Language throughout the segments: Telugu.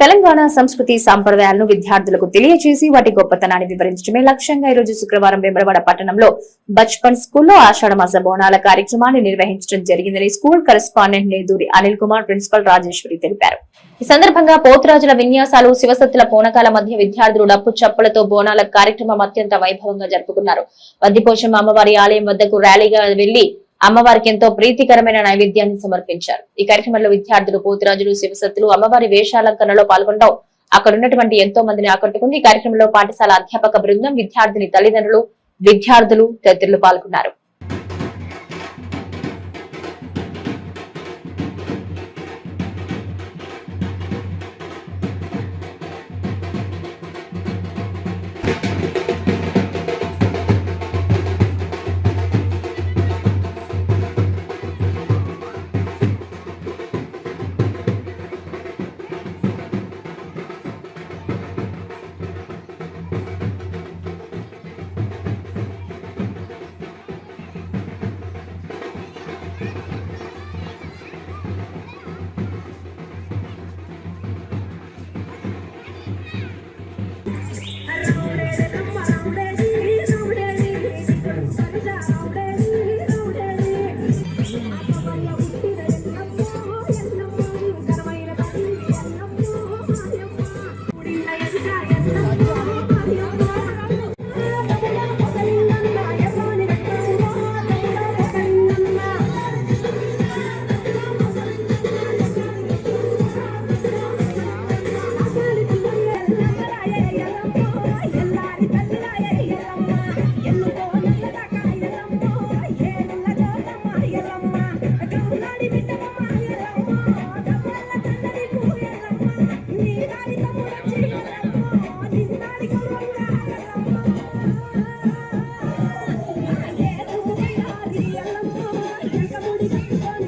తెలంగాణ సంస్కృతి సాంప్రదాయాలను విద్యార్థులకు తెలియజేసి వాటి గొప్పతనాన్ని వివరించడమే లక్ష్యంగా ఈ రోజు శుక్రవారం వెంబడవాడ పట్టణంలో బచ్పన్ స్కూల్లో ఆషాఢ మాస బోనాల కార్యక్రమాన్ని నిర్వహించడం జరిగిందని school correspondent Neduri Anil Kumar principal Rajeshwari తెలిపారు. ఈ సందర్భంగా పోతురాజుల విన్యాసాలు శివసత్తుల పూనకాల మధ్య విద్యార్థులు డప్పు చప్పులతో బోనాల కార్యక్రమం అత్యంత వైభవంగా జరుపుకున్నారు. వద్దిపోషమ్మ అమ్మవారి ఆలయం వద్దకు ర్యాలీగా వెళ్ళి అమ్మవారికి ఎంతో ప్రీతికరమైన నైవేద్యాన్ని సమర్పించారు. ఈ కార్యక్రమంలో విద్యార్థులు పోతురాజులు శివసత్తులు అమ్మవారి వేషాలంకరణలో పాల్గొనడం అక్కడ ఉన్నటువంటి ఎంతో మందిని ఆకట్టుకుంది. ఈ కార్యక్రమంలో పాఠశాల అధ్యాపక బృందం విద్యార్థిని తల్లిదండ్రులు విద్యార్థులు తదితరులు పాల్గొన్నారు.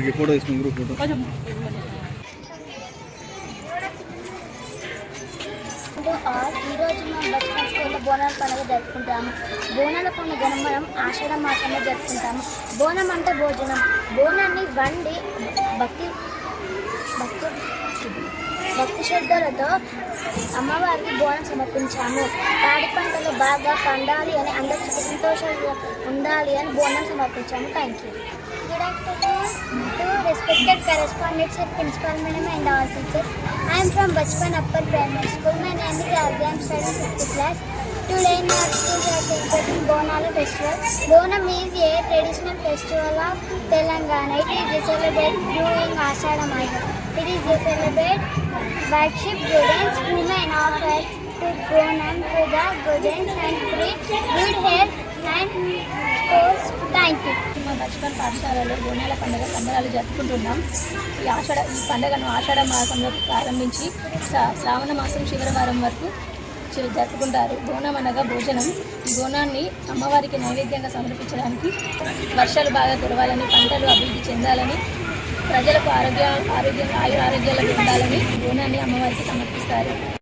ఓకే ఫోటో తీసుకుని గ్రూప్ ఫోటో. ఈరోజు మనం బతుకమ్మ స్కూల్లో బోనాల పండుగ జరుపుకుంటాము. బోనాల పండుగ మనం ఆషాఢ మాసంలో జరుపుకుంటాము. బోనం అంటే భోజనం. బోనాన్ని వండి భక్తి భక్తి భక్తి శ్రద్ధలతో అమ్మవారికి బోనం సమర్పించాము. పాడి పంటలు బాగా పండాలి అని అందరికీ సంతోషంగా ఉండాలి అని బోనం సమర్పించాము. Thank you good afternoon to respected correspondents and principal madam and all teachers. I am from Bachpan Upper Primary School. My name is Arya. I am studying 5th class. Today in our school we are celebrating Bonala festival. Bonam is a traditional festival of Telangana. It is celebrated during Ashada Maya. It is celebrated worship students, women offer to Bonam, Buddha, Gurdens and preach good health thank you మా బచ్పన్ పాఠశాలలో బోనాల పండుగ సంబరాలు జరుపుకుంటున్నాం. ఈ ఆషాఢ ఈ పండుగను ఆషాఢ మాసంలో ప్రారంభించి శ్రా- శ్రావణ మాసం శివరవారం వరకు జరుపుకుంటారు. బోనం అనగా భోజనం. ఈ బోనాన్ని అమ్మవారికి నైవేద్యంగా సమర్పించడానికి వర్షాలు బాగా కురవాలని పంటలు అభివృద్ధి చెందాలని ప్రజలకు ఆరోగ్య ఆరోగ్యం ఆయు ఆరోగ్యాలు ఉండాలని బోనాన్ని అమ్మవారికి సమర్పిస్తారు.